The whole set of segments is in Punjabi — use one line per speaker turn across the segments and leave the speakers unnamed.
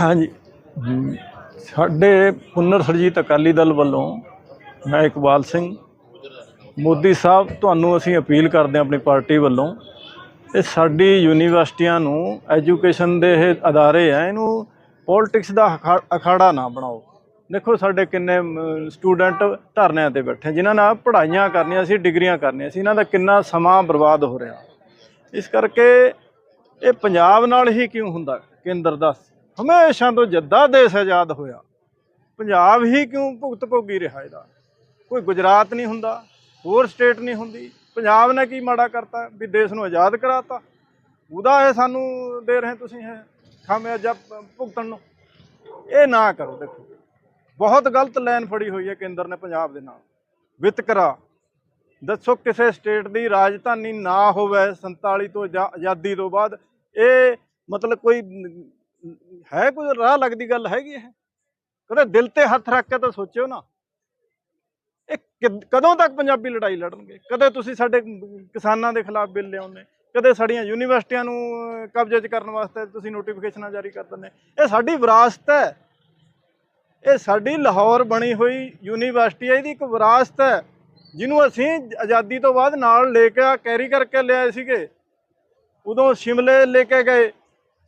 ਹਾਂਜੀ। ਸਾਡੇ ਪੁਨਰ ਸਰਜੀਤ ਅਕਾਲੀ ਦਲ ਵੱਲੋਂ ਮੈਂ ਇਕਬਾਲ ਸਿੰਘ ਮੋਦੀ ਸਾਹਿਬ ਤੁਹਾਨੂੰ ਅਸੀਂ ਅਪੀਲ ਕਰਦੇ ਹਾਂ, ਆਪਣੀ ਪਾਰਟੀ ਵੱਲੋਂ ਇਹ ਸਾਡੀ ਯੂਨੀਵਰਸਿਟੀਆਂ ਨੂੰ ਐਜੂਕੇਸ਼ਨ ਦੇ ਇਹ ਅਦਾਰੇ ਆ, ਇਹਨੂੰ ਪੋਲਿਟਿਕਸ ਦਾ ਅਖਾ- ਅਖਾੜਾ ਨਾ ਬਣਾਓ। ਦੇਖੋ ਸਾਡੇ ਕਿੰਨੇ ਸਟੂਡੈਂਟ ਧਰਨਿਆਂ ਤੇ ਬੈਠੇ ਜਿਨ੍ਹਾਂ ਨਾਲ ਪੜ੍ਹਾਈਆਂ ਕਰਨੀਆਂ ਸੀ, ਡਿਗਰੀਆਂ ਕਰਨੀਆਂ ਸੀ, ਇਹਨਾਂ ਦਾ ਕਿੰਨਾ ਸਮਾਂ ਬਰਬਾਦ ਹੋ ਰਿਹਾ। ਇਸ ਕਰਕੇ ਇਹ ਪੰਜਾਬ ਨਾਲ ਹੀ ਕਿਉਂ ਹੁੰਦਾ, ਕੇਂਦਰ ਦਾ? ਹਮੇਸ਼ਾ ਤੋਂ ਜੱਦਾ ਦੇਸ਼ ਆਜ਼ਾਦ ਹੋਇਆ, ਪੰਜਾਬ ਹੀ ਕਿਉਂ ਭੁਗਤ ਭੋਗੀ ਰਿਹਾ ਇਹਦਾ? ਕੋਈ ਗੁਜਰਾਤ ਨਹੀਂ ਹੁੰਦਾ, ਹੋਰ ਸਟੇਟ ਨਹੀਂ ਹੁੰਦੀ। ਪੰਜਾਬ ਨੇ ਕੀ ਮਾੜਾ ਕਰਤਾ, ਵੀ ਦੇਸ਼ ਨੂੰ ਆਜ਼ਾਦ ਕਰਾਤਾ? ਉਹਦਾ ਇਹ ਸਾਨੂੰ ਦੇ ਰਹੇ ਤੁਸੀਂ ਇਹ ਖਾਮਿਆਜਾ ਭੁਗਤਣ ਨੂੰ। ਇਹ ਨਾ ਕਰੋ, ਦੇਖੋ। ਬਹੁਤ ਗਲਤ ਲਾਈਨ ਫੜੀ ਹੋਈ ਹੈ ਕੇਂਦਰ ਨੇ ਪੰਜਾਬ ਦੇ ਨਾਲ। ਵਿਤਕਰਾ ਦੱਸੋ ਕਿਸੇ ਸਟੇਟ ਦੀ ਰਾਜਧਾਨੀ ਨਾ ਹੋਵੇ 47 ਤੋਂ ਆਜ਼ਾ- ਆਜ਼ਾਦੀ ਤੋਂ ਬਾਅਦ ਇਹ ਮਤਲਬ ਕੋਈ ਹੈ ਕੋਈ ਰਾਹ ਲੱਗਦੀ ਗੱਲ ਹੈਗੀ ਇਹ? ਕਦੇ ਦਿਲ ਤੇ ਹੱਥ ਰੱਖ ਕੇ ਤਾਂ ਸੋਚਿਓ ਨਾ। ਇਹ ਕਿਦ- ਕਦੋਂ ਤੱਕ ਪੰਜਾਬੀ ਲੜਾਈ ਲੜਨਗੇ? ਕਦੇ ਤੁਸੀਂ ਸਾਡੇ ਕਿਸਾਨਾਂ ਦੇ ਖਿਲਾਫ ਬਿੱਲ ਲਿਆਉਂਦੇ ਕਦੇ ਸਾਡੀਆਂ ਯੂਨੀਵਰਸਿਟੀਆਂ ਨੂੰ ਕਬਜ਼ੇ 'ਚ ਕਰਨ ਵਾਸਤੇ ਤੁਸੀਂ ਨੋਟੀਫਿਕੇਸ਼ਨਾਂ ਜਾਰੀ ਕਰ ਦਿੰਦੇ ਇਹ ਸਾਡੀ ਵਿਰਾਸਤ ਹੈ। ਇਹ ਸਾਡੀ ਲਾਹੌਰ ਬਣੀ ਹੋਈ ਯੂਨੀਵਰਸਿਟੀ ਹੈ, ਇਹਦੀ ਇੱਕ ਵਿਰਾਸਤ ਹੈ। ਜਿਹਨੂੰ ਅਸੀਂ ਆਜ਼ਾਦੀ ਤੋਂ ਬਾਅਦ ਨਾਲ ਲੈ ਕੇ ਕੈਰੀ ਕਰਕੇ ਲਿਆਏ ਸੀਗੇ। ਉਦੋਂ ਸ਼ਿਮਲੇ ਲੈ ਕੇ ਗਏ।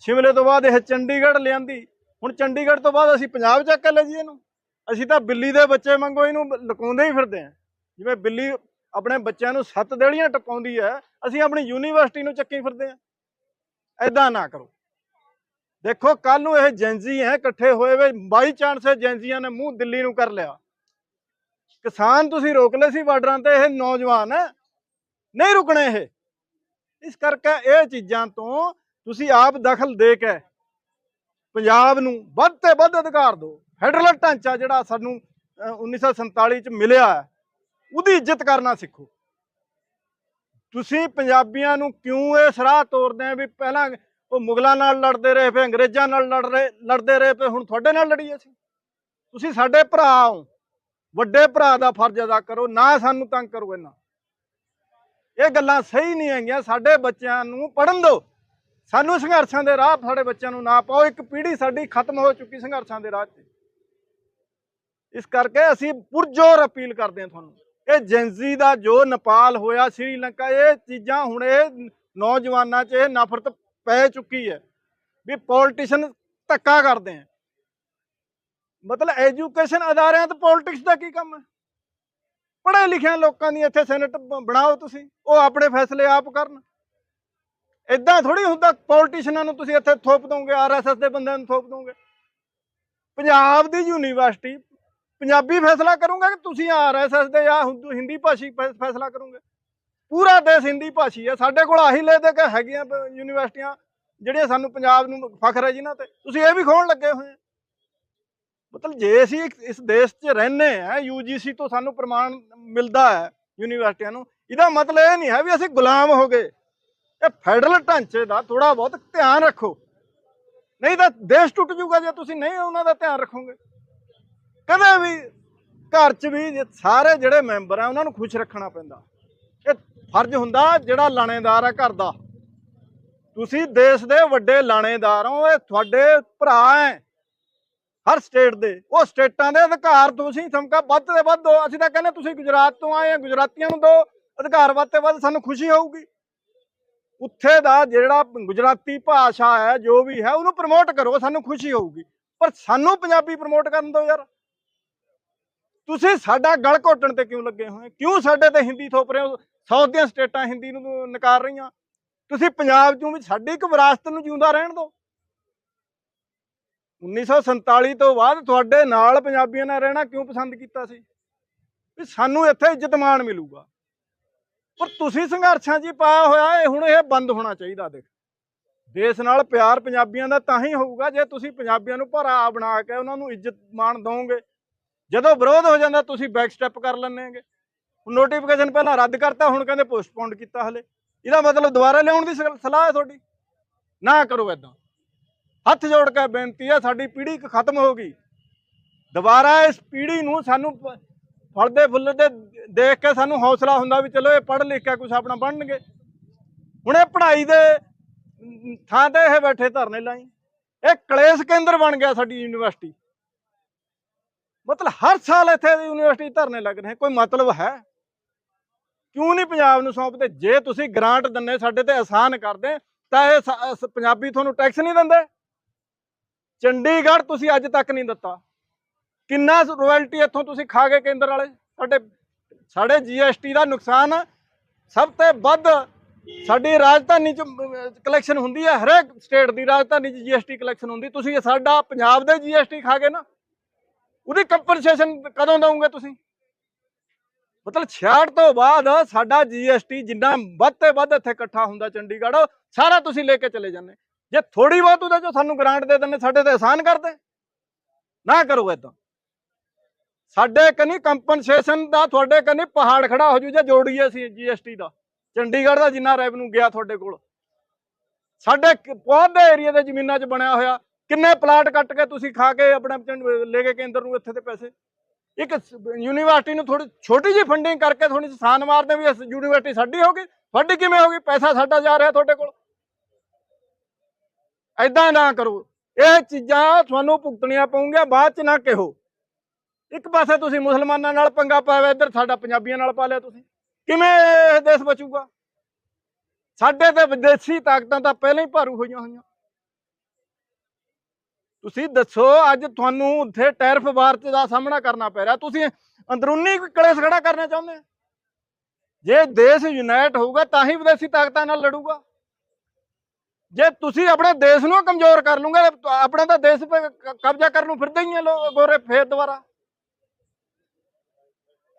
ਸ਼ਿਮਲੇ ਤੋਂ ਬਾਅਦ ਇਹ ਚੰਡੀਗੜ੍ਹ ਲਿਆਂਦੀ। ਹੁਣ ਚੰਡੀਗੜ੍ਹ ਤੋਂ ਬਾਅਦ ਅਸੀਂ ਪੰਜਾਬ ਚੱਕ ਕੇ ਲੈ ਜੀ ਇਹਨੂੰ। ਅਸੀਂ ਤਾਂ ਬਿੱਲੀ ਦੇ ਬੱਚੇ ਵਾਂਗੂ ਇਹਨੂੰ ਲੁਕਾਉਂਦੇ ਹੀ ਫਿਰਦੇ ਆਂ ਜਿਵੇਂ ਬਿੱਲੀ ਆਪਣੇ ਬੱਚਿਆਂ ਨੂੰ ਸੱਤ ਦੇੜੀਆਂ ਟਪਾਉਂਦੀ ਹੈ, ਅਸੀਂ ਆਪਣੀ ਯੂਨੀਵਰਸਿਟੀ ਨੂੰ ਚੱਕੀ ਫਿਰਦੇ ਆਂ ਐਦਾਂ ਨਾ ਕਰੋ। ਦੇਖੋ ਕੱਲ ਨੂੰ ਇਹ ਜੈਂਜੀ ਹੈ, ਇਕੱਠੇ ਹੋਏ ਵੇ, ਬਾਈ ਚਾਂਸ ਇਹ ਜੈਂਜੀਆਂ ਨੇ ਮੂੰਹ ਦਿੱਲੀ ਨੂੰ ਕਰ ਲਿਆ। ਕਿਸਾਨ ਤੁਸੀਂ ਰੋਕ ਲਏ ਸੀ ਬਾਰਡਰਾਂ ਤੇ, ਇਹ ਨੌਜਵਾਨ ਹੈ। ਨਹੀਂ ਰੁਕਣੇ ਇਹ। ਇਸ ਕਰਕੇ ਇਹ ਚੀਜ਼ਾਂ ਤੋਂ ਤੁਸੀਂ ਆਪ ਦਖਲ ਦੇ ਕੇ ਪੰਜਾਬ ਨੂੰ ਵੱਧ ਤੇ ਵੱਧ ਅਧਿਕਾਰ ਦਿਓ। ਫੈਡਰਲ ਢਾਂਚਾ ਜਿਹੜਾ ਸਾਨੂੰ ਅਹ, 1947 ਚ ਮਿਲਿਆ ਹੈ, ਉਹਦੀ ਇੱਜ਼ਤ ਕਰਨਾ ਸਿੱਖੋ। ਤੁਸੀਂ ਪੰਜਾਬੀਆਂ ਨੂੰ ਕਿਉਂ ਇਹ ਸਰਾਹ ਤੋਰਦੇ ਆ ਵੀ ਪਹਿਲਾਂ ਉਹ ਮੁਗਲਾਂ ਨਾਲ ਲੜਦੇ ਰਹੇ ਫੇ ਅੰਗਰੇਜ਼ਾਂ ਨਾਲ ਲੜ ਰਹੇ ਲੜਦੇ ਰਹੇ ਫੇ ਹੁਣ ਤੁਹਾਡੇ ਨਾਲ ਲੜੀਏ ਸੀ ਤੁਸੀਂ ਸਾਡੇ ਭਰਾ ਹੋ। ਵੱਡੇ ਭਰਾ ਦਾ ਫਰਜ਼ ਅਦਾ ਕਰੋ ਨਾ ਸਾਨੂੰ ਤੰਗ ਕਰੋ ਇਹਨਾਂ ਇਹ ਗੱਲਾਂ ਸਹੀ ਨਹੀਂ ਹੈਗੀਆਂ, ਸਾਡੇ ਬੱਚਿਆਂ ਨੂੰ ਪੜਨ ਦਿਓ। ਸਾਨੂੰ ਸੰਘਰਸ਼ਾਂ ਦੇ ਰਾਹ ਸਾਡੇ ਬੱਚਿਆਂ ਨੂੰ ਨਾ ਪਾਓ, ਇੱਕ ਪੀੜ੍ਹੀ ਸਾਡੀ ਖਤਮ ਹੋ ਚੁੱਕੀ ਸੰਘਰਸ਼ਾਂ ਦੇ ਰਾਹ 'ਚ। ਇਸ ਕਰਕੇ ਅਸੀਂ ਪੁਰਜੋਰ ਅਪੀਲ ਕਰਦੇ ਹਾਂ ਤੁਹਾਨੂੰ। ਇਹ ਜੈਂਜ਼ੀ ਦਾ ਜੋ ਨੇਪਾਲ ਹੋਇਆ, ਸ੍ਰੀਲੰਕਾ, ਇਹ ਚੀਜ਼ਾਂ ਹੁਣ ਇਹ ਨੌਜਵਾਨਾਂ 'ਚ ਇਹ ਨਫ਼ਰਤ ਪੈ ਚੁੱਕੀ ਹੈ ਵੀ ਪੋਲਿਟਿਸ਼ੀਅਨ ਧੱਕਾ ਕਰਦੇ ਆ ਮਤਲਬ ਐਜੂਕੇਸ਼ਨ ਅਦਾਰਿਆਂ ਤੇ ਪੋਲਿਟਿਕਸ ਦਾ ਕੀ ਕੰਮ ਹੈ? ਪੜ੍ਹੇ ਲਿਖਿਆ ਲੋਕਾਂ ਦੀ ਇੱਥੇ ਸੈਨੇਟ ਬਣਾਓ ਤੁਸੀਂ, ਉਹ ਆਪਣੇ ਫੈਸਲੇ ਆਪ ਕਰਨ। ਇਦਾਂ ਥੋੜੀ ਹੁੰਦਾ ਪੋਲਿਟਿਸ਼ੀਅਨਾਂ ਨੂੰ ਤੁਸੀਂ ਇੱਥੇ ਥੋਪ ਦੋਗੇ ਆਰਐਸਐਸ ਦੇ ਬੰਦਿਆਂ ਨੂੰ ਥੋਪ ਦੋਗੇ। ਪੰਜਾਬ ਦੀ ਯੂਨੀਵਰਸਿਟੀ, ਪੰਜਾਬੀ ਫੈਸਲਾ ਕਰੂਗਾ ਕਿ ਤੁਸੀਂ ਆਰਐਸਐਸ ਦੇ ਜਾਂ ਹਿੰਦੂ, ਹਿੰਦੀ ਭਾਸ਼ੀ ਫੈ- ਫੈਸਲਾ ਕਰੋਗੇ? ਪੂਰਾ ਦੇਸ਼ ਹਿੰਦੀ ਭਾਸ਼ੀ ਹੈ, ਸਾਡੇ ਕੋਲ ਆਹੀ ਲੈ ਦੇ ਕੇ ਹੈਗੀਆਂ ਬ- ਯੂਨੀਵਰਸਿਟੀਆਂ, ਜਿਹੜੀਆਂ ਸਾਨੂੰ ਪੰਜਾਬ ਨੂੰ ਫਖਰ ਹੈ ਜਿਨ੍ਹਾਂ ਤੇ। ਤੁਸੀਂ ਇਹ ਵੀ ਖੋਣ ਲੱਗੇ ਹੋਏ ਮਤਲਬ ਜੇ ਅਸੀਂ ਇਸ ਦੇਸ਼ 'ਚ ਰਹਿੰਦੇ ਆ ਯੂਜੀਸੀ ਤੋਂ ਸਾਨੂੰ ਪ੍ਰਮਾਣ ਮਿਲਦਾ ਹੈ ਯੂਨੀਵਰਸਿਟੀਆਂ ਨੂੰ, ਇਹਦਾ ਮਤਲਬ ਇਹ ਨਹੀਂ ਹੈ ਵੀ ਅਸੀਂ ਗੁਲਾਮ ਹੋ ਗਏ। ਇਹ ਫੈਡਰਲ ਢਾਂਚੇ ਦਾ ਥੋੜਾ ਬਹੁਤ ਧਿਆਨ ਰੱਖੋ। ਨਹੀਂ ਤਾਂ ਦੇਸ਼ ਟੁੱਟ ਜਾਊਗਾ ਜੇ ਤੁਸੀਂ ਨਹੀਂ ਉਹਨਾਂ ਦਾ ਧਿਆਨ ਰੱਖੋਗੇ। ਕਦੇ ਵੀ ਘਰ 'ਚ ਵੀ ਸਾਰੇ ਜਿਹੜੇ ਮੈਂਬਰ ਆ, ਉਹਨਾਂ ਨੂੰ ਖੁਸ਼ ਰੱਖਣਾ ਪੈਂਦਾ। ਇਹ ਫਰਜ਼ ਹੁੰਦਾ ਜਿਹੜਾ ਲਾਣੇਦਾਰ ਆ ਘਰ ਦਾ। ਤੁਸੀਂ ਦੇਸ਼ ਦੇ ਵੱਡੇ ਲਾਣੇਦਾਰ ਹੋ, ਇਹ ਤੁਹਾਡੇ ਭਰਾ ਐ ਹਰ ਸਟੇਟ ਦੇ, ਉਹ ਸਟੇਟਾਂ ਦੇ ਅਧਿਕਾਰ ਤੁਸੀਂ ਸਮਕਾ ਵੱਧ ਤੇ ਵੱਧ ਦਿਓ ਅਸੀਂ ਤਾਂ ਕਹਿੰਦੇ ਤੁਸੀਂ ਗੁਜਰਾਤ ਤੋਂ ਆਏ ਆ, ਗੁਜਰਾਤੀਆਂ ਨੂੰ ਦਿਓ ਅਧਿਕਾਰ ਵੱਧ ਤੇ ਵੱਧ ਸਾਨੂੰ ਖੁਸ਼ੀ ਹੋਊਗੀ। ਉੱਥੇ ਦਾ ਜਿਹੜਾ ਗੁਜਰਾਤੀ ਭਾਸ਼ਾ ਹੈ, ਜੋ ਵੀ ਹੈ, ਉਹਨੂੰ ਪ੍ਰਮੋਟ ਕਰੋ, ਸਾਨੂੰ ਖੁਸ਼ੀ ਹੋਊਗੀ। ਪਰ ਸਾਨੂੰ ਪੰਜਾਬੀ ਪ੍ਰਮੋਟ ਕਰਨ ਦਿਓ ਯਾਰ। ਤੁਸੀਂ ਸਾਡਾ ਗਲ ਘੋਟਣ ਤੇ ਕਿਉਂ ਲੱਗੇ ਹੋਏ? ਕਿਉਂ ਸਾਡੇ ਤੇ ਹਿੰਦੀ ਥੋਪ ਰਹੇ ਹੋ? ਸਾਊਥ ਦੀਆਂ ਸਟੇਟਾਂ ਹਿੰਦੀ ਨੂੰ ਨਕਾਰ ਰਹੀਆਂ। ਤੁਸੀਂ ਪੰਜਾਬ ਚੋਂ ਵੀ ਸਾਡੀ ਇੱਕ ਵਿਰਾਸਤ ਨੂੰ ਜਿਉਂਦਾ ਰਹਿਣ ਦਿਓ 1947 ਤੋਂ ਬਾਅਦ ਤੁਹਾਡੇ ਨਾਲ ਪੰਜਾਬੀਆਂ ਨਾਲ ਰਹਿਣਾ ਕਿਉਂ ਪਸੰਦ ਕੀਤਾ ਸੀ? ਵੀ ਸਾਨੂੰ ਇੱਥੇ ਇੱਜ਼ਤ ਮਾਣ ਮਿਲੂਗਾ। ਪਰ ਤੁਸੀਂ ਸੰਘਰਸ਼ਾਂ 'ਚ ਹੀ ਪਾਇਆ ਹੋਇਆ, ਇਹ ਹੁਣ ਇਹ ਬੰਦ ਹੋਣਾ ਚਾਹੀਦਾ ਦੇਖ। ਦੇਸ਼ ਨਾਲ ਪਿਆਰ ਪੰਜਾਬੀਆਂ ਦਾ ਤਾਂ ਹੀ ਹੋਊਗਾ, ਜੇ ਤੁਸੀਂ ਪੰਜਾਬੀਆਂ ਨੂੰ ਭਰਾ ਬਣਾ ਕੇ ਉਹਨਾਂ ਨੂੰ ਇੱਜ਼ਤ ਮਾਣ ਦਿਓਗੇ ਜਦੋਂ ਵਿਰੋਧ ਹੋ ਜਾਂਦਾ, ਤੁਸੀਂ ਬੈਕ ਸਟੈਪ ਕਰ ਲੈਣੇਗੇ ਨੋਟੀਫਿਕੇਸ਼ਨ ਪਹਿਲਾਂ ਰੱਦ ਕਰਤਾ, ਹੁਣ ਕਹਿੰਦੇ ਪੋਸਟਪੋਨ ਕੀਤਾ ਹਲੇ। ਇਹਦਾ ਮਤਲਬ ਦੁਬਾਰਾ ਲਿਆਉਣ ਦੀ ਸਲਾਹ ਹੈ ਤੁਹਾਡੀ? ਨਾ ਕਰੋ ਇਦਾਂ ਹੱਥ ਜੋੜ ਕੇ ਬੇਨਤੀ ਹੈ, ਸਾਡੀ ਪੀੜ੍ਹੀ ਖਤਮ ਹੋ ਗਈ। ਦੁਬਾਰਾ ਇਸ ਪੀੜ੍ਹੀ ਨੂੰ ਸਾਨੂੰ ਫਲਦੇ ਫੁੱਲਦੇ ਦੇਖ ਕੇ ਸਾਨੂੰ ਹੌਸਲਾ ਹੁੰਦਾ ਵੀ ਚਲੋ ਇਹ ਪੜ੍ਹ ਲਿਖ ਕੇ ਕੁਝ ਆਪਣਾ ਬਣਨਗੇ। ਹੁਣ ਇਹ ਪੜ੍ਹਾਈ ਦੇ ਥਾਂ ਤੇ ਇਹ ਬੈਠੇ ਧਰਨੇ ਲਾਈ। ਇਹ ਕਲੇਸ਼ ਕੇਂਦਰ ਬਣ ਗਿਆ ਸਾਡੀ ਯੂਨੀਵਰਸਿਟੀ। ਮਤਲਬ ਹਰ ਸਾਲ ਇੱਥੇ ਯੂਨੀਵਰਸਿਟੀ ਧਰਨੇ ਲੱਗ ਰਹੇ, ਕੋਈ ਮਤਲਬ ਹੈ? ਕਿਉਂ ਨਹੀਂ ਪੰਜਾਬ ਨੂੰ ਸੌਂਪਦੇ? ਜੇ ਤੁਸੀਂ ਗ੍ਰਾਂਟ ਦਿੰਨੇ ਸਾਡੇ ਤੇ ਆਸਾਨ ਕਰਦੇ, ਤਾਂ ਇਹ ਪੰਜਾਬੀ ਤੁਹਾਨੂੰ ਟੈਕਸ ਨਹੀਂ ਦਿੰਦੇ। ਚੰਡੀਗੜ੍ਹ ਤੁਸੀਂ ਅੱਜ ਤੱਕ ਨਹੀਂ ਦਿੱਤਾ। ਕਿੰਨਾ ਰਾਇਲਟੀ ਇੱਥੋਂ ਤੁਸੀਂ ਖਾ ਗਏ ਕੇਂਦਰ ਵਾਲੇ? ਸਾਡੇ ਸਾਡੇ ਜੀਐਸਟੀ ਦਾ ਨੁਕਸਾਨ ਸਭ ਤੋਂ ਵੱਧ ਸਾਡੀ ਰਾਜਧਾਨੀ ਚ ਕਲੈਕਸ਼ਨ ਹੁੰਦੀ ਹੈ, ਹਰੇਕ ਸਟੇਟ ਦੀ ਰਾਜਧਾਨੀ ਚ ਜੀਐਸਟੀ ਕਲੈਕਸ਼ਨ ਹੁੰਦੀ। ਤੁਸੀਂ ਸਾਡਾ ਪੰਜਾਬ ਦੇ ਜੀਐਸਟੀ ਖਾ ਗਏ ਨਾ, ਉਹਦੀ ਕੰਪਨਸੇਸ਼ਨ ਕਦੋਂ ਦਵੋਗੇ ਤੁਸੀਂ? ਮਤਲਬ 66 ਤੋਂ ਬਾਅਦ ਸਾਡਾ ਜੀਐਸਟੀ ਜਿੰਨਾ ਵੱਧ ਤੇ ਵੱਧ ਇੱਥੇ ਇਕੱਠਾ ਹੁੰਦਾ ਚੰਡੀਗੜ੍ਹ, ਸਾਰਾ ਤੁਸੀਂ ਲੈ ਕੇ ਚਲੇ ਜਾਂਦੇ। ਜੇ ਥੋੜੀ ਬਹੁਤ ਉਹਦੇ ਜੋ ਸਾਨੂੰ ਗ੍ਰਾਂਟ ਦੇ ਦਿੰਦੇ, ਸਾਡੇ ਤੇ ਆਸਾਨ ਕਰਦੇ। ਨਾ ਕਰੋ ਏਦਾਂ। ਸਾਡੇ ਕਨੀ ਕੰਪਨਸੇਸ਼ਨ ਦਾ, ਤੁਹਾਡੇ ਕਨੀ ਪਹਾੜ ਖੜਾ ਹੋ ਜੂ ਜੇ ਜੋੜੀਏ ਅਸੀਂ ਜੀਐਸਟੀ ਦਾ। ਚੰਡੀਗੜ੍ਹ ਦਾ ਜਿੰਨਾ ਰੈਵਨਿਊ ਗਿਆ ਤੁਹਾਡੇ ਕੋਲ। ਸਾਡੇ ਕ- ਬਹੁਤ ਦੇ ਏਰੀਆ ਦੇ ਜ਼ਮੀਨਾਂ 'ਚ ਬਣਿਆ ਹੋਇਆ। ਕਿੰਨੇ ਪਲਾਟ ਕੱਟ ਕੇ ਤੁਸੀਂ ਖਾ ਕੇ ਆਪਣੇ ਲੈ ਕੇ ਕੇਂਦਰ ਨੂੰ ਇੱਥੇ ਦੇ ਪੈਸੇ? ਇੱਕ ਯੂਨੀਵਰਸਿਟੀ ਨੂੰ ਥੋੜੀ ਛੋਟੀ ਜਿਹੀ ਫੰਡਿੰਗ ਕਰਕੇ ਥੋੜੀ ਸਾਨ ਮਾਰਦੇ ਵੀ ਇਸ ਯੂਨੀਵਰਸਿਟੀ ਸਾਡੀ ਹੋਗੀ ਤੁਹਾਡੀ ਕਿਵੇਂ ਹੋਗੀ ਪੈਸਾ ਸਾਡਾ ਜਾ ਰਿਹਾ ਤੁਹਾਡੇ ਕੋਲ। ਐਦਾਂ ਨਾ ਕਰੋ। ਇਹ ਚੀਜ਼ਾਂ ਤੁਹਾਨੂੰ ਭੁਗਤਣੀਆਂ ਪਊਗੀਆਂ, ਬਾਅਦ ਚ ਨਾ ਕਿਹੋ। ਇੱਕ ਪਾਸੇ ਤੁਸੀਂ ਮੁਸਲਮਾਨਾਂ ਨਾਲ ਪੰਗਾ ਪਾਇਆ, ਇੱਧਰ ਸਾਡਾ ਪੰਜਾਬੀਆਂ ਨਾਲ ਪਾ ਲਿਆ ਤੁਸੀਂ। ਕਿਵੇਂ ਇਹ ਦੇਸ਼ ਬਚੂਗਾ? ਸਾਡੇ ਤੇ ਵਿਦੇਸ਼ੀ ਤਾਕਤਾਂ ਤਾਂ ਪਹਿਲਾਂ ਹੀ ਭਾਰੂ ਹੋਈਆਂ ਹੋਈਆਂ। ਤੁਸੀਂ ਦੱਸੋ, ਅੱਜ ਤੁਹਾਨੂੰ ਉੱਥੇ ਟੈਰਫ ਵਾਰ ਦਾ ਸਾਹਮਣਾ ਕਰਨਾ ਪੈ ਰਿਹਾ। ਤੁਸੀਂ ਅੰਦਰੂਨੀ ਕਲੇਸ਼ ਖੜਾ ਕਰਨਾ ਚਾਹੁੰਦੇ ਜੇ ਦੇਸ਼ ਯੂਨਾਈਟ ਹੋਊਗਾ, ਤਾਂ ਹੀ ਵਿਦੇਸ਼ੀ ਤਾਕਤਾਂ ਨਾਲ ਲੜੂਗਾ। ਜੇ ਤੁਸੀਂ ਆਪਣੇ ਦੇਸ਼ ਨੂੰ ਕਮਜ਼ੋਰ ਕਰ ਲੂਗੇ ਆਪਣਾ ਤਾਂ ਦੇਸ਼ ਤੇ ਕਬਜ਼ਾ ਕਰਨ ਨੂੰ ਫਿਰਦੇ ਹੀ ਆ ਲੋਕ ਗੋਰੇ ਫੇਰ ਦੁਬਾਰਾ।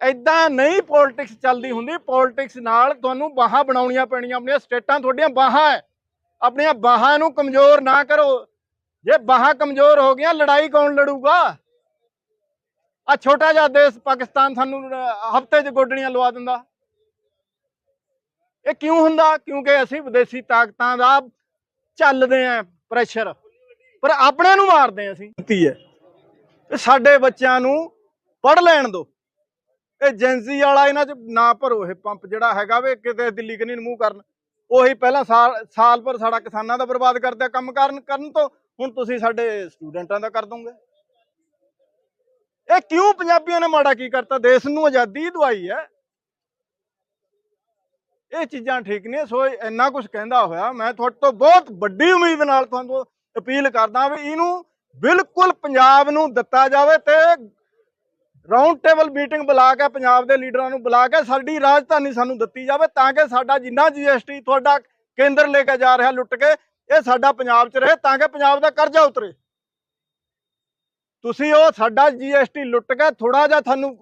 ਐਦਾਂ ਨਹੀਂ ਪੋਲਿਟਿਕਸ ਚੱਲਦੀ ਹੁੰਦੀ ਪੋਲਿਟਿਕਸ ਨਾਲ ਤੁਹਾਨੂੰ ਬਾਹਾਂ ਬਣਾਉਣੀਆਂ ਪੈਣੀਆਂ, ਆਪਣੀਆਂ ਸਟੇਟਾਂ ਤੁਹਾਡੀਆਂ ਬਾਹਾਂ ਹੈ ਆਪਣੀਆਂ ਬਾਹਾਂ ਨੂੰ ਕਮਜ਼ੋਰ ਨਾ ਕਰੋ। ਜੇ ਬਾਹਾਂ ਕਮਜ਼ੋਰ ਹੋ ਗਈਆਂ, ਲੜਾਈ ਕੌਣ ਲੜੂਗਾ? ਆ ਛੋਟਾ ਜਿਹਾ ਦੇਸ਼ ਪਾਕਿਸਤਾਨ ਸਾਨੂੰ ਹਫ਼ਤੇ 'ਚ ਗੋਡਣੀਆਂ ਲਵਾ ਦਿੰਦਾ। ਇਹ ਕਿਉਂ ਹੁੰਦਾ? ਕਿਉਂਕਿ ਅਸੀਂ ਵਿਦੇਸ਼ੀ ਤਾਕਤਾਂ ਦਾ ਚੱਲਦੇ ਆਂ ਪ੍ਰੈਸ਼ਰ ਪਰ ਆਪਣੇ ਨੂੰ ਮਾਰਦੇ ਆਂ ਅਸੀਂ। ਕੀ ਹੈ। ਤੇ ਸਾਡੇ ਬੱਚਿਆਂ ਨੂੰ ਪੜ ਲੈਣ ਦਿਓ ਇਹ ਏਜੰਸੀ ਵਾਲਾ ਇਹਨਾਂ 'ਚ ਨਾ ਭਰੋ ਇਹ ਪੰਪ ਜਿਹੜਾ ਹੈਗਾ ਵੇ, ਕਿਤੇ ਦਿੱਲੀ ਕਨੀ ਨੂੰ ਮੂੰਹ ਕਰਨ। ਉਹੀ ਪਹਿਲਾਂ ਸਾਲ ਸਾਲ ਭਰ ਸਾਡਾ ਕਿਸਾਨਾਂ ਦਾ ਬਰਬਾਦ ਕਰਦੇ ਆ ਕੰਮ ਕਰਨ ਕਰਨ ਤੋਂ ਹੁਣ ਤੁਸੀਂ ਸਾਡੇ ਸਟੂਡੈਂਟਾਂ ਦਾ ਕਰ ਦੋਗੇ। ਇਹ ਕਿਉਂ ਪੰਜਾਬੀਆਂ ਨੇ ਮਾੜਾ ਕੀ ਕਰਤਾ? ਦੇਸ਼ ਨੂੰ ਆਜ਼ਾਦੀ ਦਵਾਈ ਹੈ। ਇਹ ਚੀਜ਼ਾਂ ਠੀਕ ਨੇ, ਸੋ ਇੰਨਾ ਕੁਝ ਕਹਿੰਦਾ ਹੋਇਆ, ਮੈਂ ਤੁਹਾਡੇ ਤੋਂ ਬਹੁਤ ਵੱਡੀ ਉਮੀਦ ਨਾਲ ਤੁਹਾਨੂੰ ਅਪੀਲ ਕਰਦਾ ਵੀ ਇਹਨੂੰ ਬਿਲਕੁਲ ਪੰਜਾਬ ਨੂੰ ਦਿੱਤਾ ਜਾਵੇ ਤੇ ਰਾਉਂਡ ਟੇਬਲ ਮੀਟਿੰਗ ਬੁਲਾ ਕੇ, ਪੰਜਾਬ ਦੇ ਲੀਡਰਾਂ ਨੂੰ ਬੁਲਾ ਕੇ ਸਾਡੀ ਰਾਜਧਾਨੀ ਸਾਨੂੰ ਦਿੱਤੀ ਜਾਵੇ ਤਾਂ ਕਿ ਸਾਡਾ ਜਿੰਨਾ ਜੀਐਸਟੀ ਤੁਹਾਡਾ ਕੇਂਦਰ ਲੈ ਕੇ ਜਾ ਰਿਹਾ ਲੁੱਟ ਕੇ, ਇਹ ਸਾਡਾ ਪੰਜਾਬ 'ਚ ਰਹੇ ਤਾਂ ਕਿ ਪੰਜਾਬ ਦਾ ਕਰਜ਼ਾ ਉਤਰੇ। ਤੁਸੀਂ ਉਹ ਸਾਡਾ ਜੀਐਸਟੀ ਲੁੱਟ ਕੇ ਥੋੜਾ ਜਿਹਾ ਤੁਹਾਨੂੰ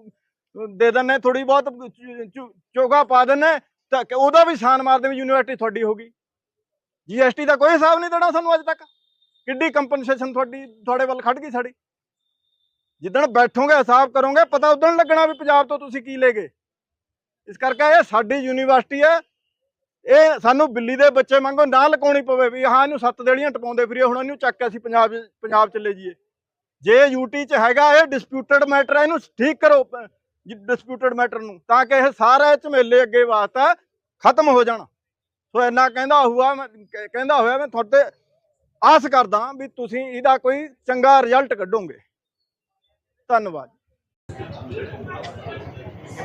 ਦੇ ਦਿੰਨੇ ਥੋੜੀ ਬਹੁਤ ਚ- ਚੋਗਾ ਪਾ ਦਿੰਨੇ ਤਾਂ ਉਹਦਾ ਵੀ ਸਾਨ ਮਾਰਦੇ ਵੀ ਯੂਨੀਵਰਸਿਟੀ ਤੁਹਾਡੀ ਹੋਗੀ ਜੀਐਸਟੀ ਦਾ ਕੋਈ ਹਿਸਾਬ ਨਹੀਂ ਦੇਣਾ ਸਾਨੂੰ ਅੱਜ ਤੱਕ। ਕਿੱਡੀ ਕੰਪਨਸੇਸ਼ਨ ਤੁਹਾਡੀ, ਤੁਹਾਡੇ ਵੱਲ ਖੜ ਗਈ ਸਾਡੀ। ਜਿੱਦਣ ਬੈਠੋਗੇ, ਹਿਸਾਬ ਕਰੋਗੇ, ਪਤਾ ਉਦੋਂ ਲੱਗਣਾ ਵੀ ਪੰਜਾਬ ਤੋਂ ਤੁਸੀਂ ਕੀ ਲੈ ਗਏ। ਇਸ ਕਰਕੇ ਇਹ ਸਾਡੀ ਯੂਨੀਵਰਸਿਟੀ ਹੈ। ਇਹ ਸਾਨੂੰ ਬਿੱਲੀ ਦੇ ਬੱਚੇ ਵਾਂਗੂ ਨਾ ਲਕਾਉਣੀ ਪਵੇ ਵੀ ਹਾਂ, ਇਹਨੂੰ ਸੱਤ ਦੇੜੀਆਂ ਟਪਾਉਂਦੇ ਫਿਰੀਏ ਹੁਣ ਇਹਨੂੰ ਚੱਕ ਕੇ ਅਸੀਂ ਪੰਜਾਬ ਪੰਜਾਬ ਚ ਲੈ ਜਾਈਏ। ਜੇ ਯੂਟੀ ਚ ਹੈਗਾ ਇਹ ਡਿਸਪਿਊਟਡ ਮੈਟਰ ਹੈ, ਇਹਨੂੰ ਠੀਕ ਕਰੋ ਡਿਸਪਿਊਟਡ ਮੈਟਰ ਨੂੰ। ਤਾਂ ਕਿ ਇਹ ਸਾਰਾ ਝਮੇਲੇ ਅੱਗੇ ਵਾਸਤਾ ਖਤਮ ਹੋ ਜਾਣ। ਸੋ ਇੰਨਾ ਕਹਿੰਦਾ ਹੁਆ ਮੈਂ ਕਹਿੰਦਾ ਹੋਇਆ, ਮੈਂ ਤੁਹਾਡੇ ਆਸ ਕਰਦਾ ਵੀ ਤੁਸੀਂ ਇਹਦਾ ਕੋਈ ਚੰਗਾ ਰਿਜ਼ਲਟ ਕੱਢੋਗੇ। ਧੰਨਵਾਦ।